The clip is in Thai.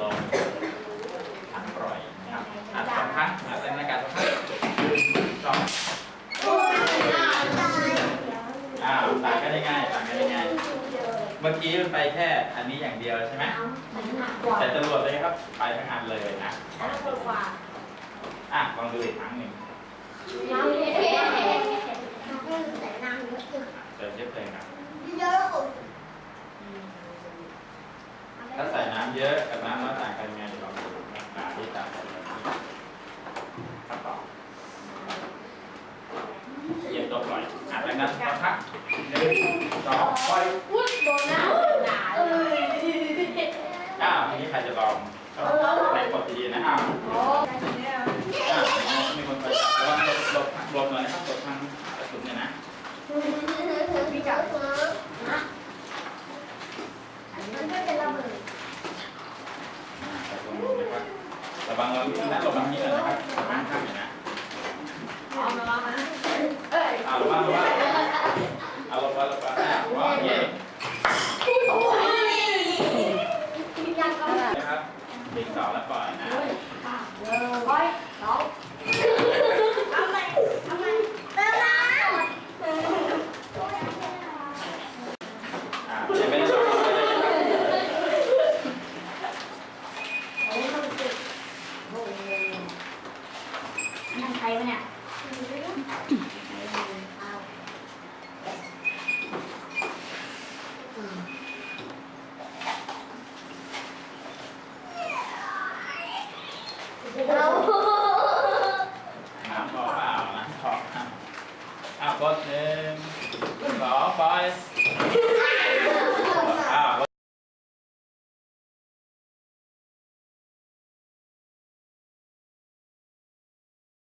ลองทั้งปล่อยนะครับอะสองครั้งอะเป็นการสองครั้งงสองอ้าวต่างกันได้ง่ายต่างกันได้ง่ายเมื่อกี้มันไปแค่อันนี้อย่างเดียวใช่ไหมแต่จรวดเลยครับ ไปทั้งอันเลยนะอะลองดูอีกครั้งหนึ่งน้ำเยอะเกิมเยอะเลยนะถ้าใส่น้ำเยอะกับน้ำ ล่อยอะดังนั้นก็พักหนึ่งสองปล่อยวุ้นโดนน้ำหนาเลยอ้าวทีนี้ใครจะลองในกดดีๆนะอ้าวโอ้อ้าวมีคนไประวังหลบหลบหลบหน่อยนะครับหลบทางกระสุนเนี่ยนะพี่จับนะมันก็จะระเบิดอ่าใส่ตรงนู้นนะครับระวังเรานะหลบทางนี้หน่อยนะครับระวังข้างอยู่นะ เอามาลองนะเอ้ย อ้าวระวังระวังเอาหลบไปหลบไปอะว้าวเย่ โอ้ยยังก็ นะครับ ติดต่อแล้วปล่อยนะเฮ้ยเออไว้สองทำไมทำไมเติมน้ำอ่ายังไม่ได้ลองใครวะเนี่ย เอาน้ำพอเปล่านะพออะอะกดหนึ่งสองไป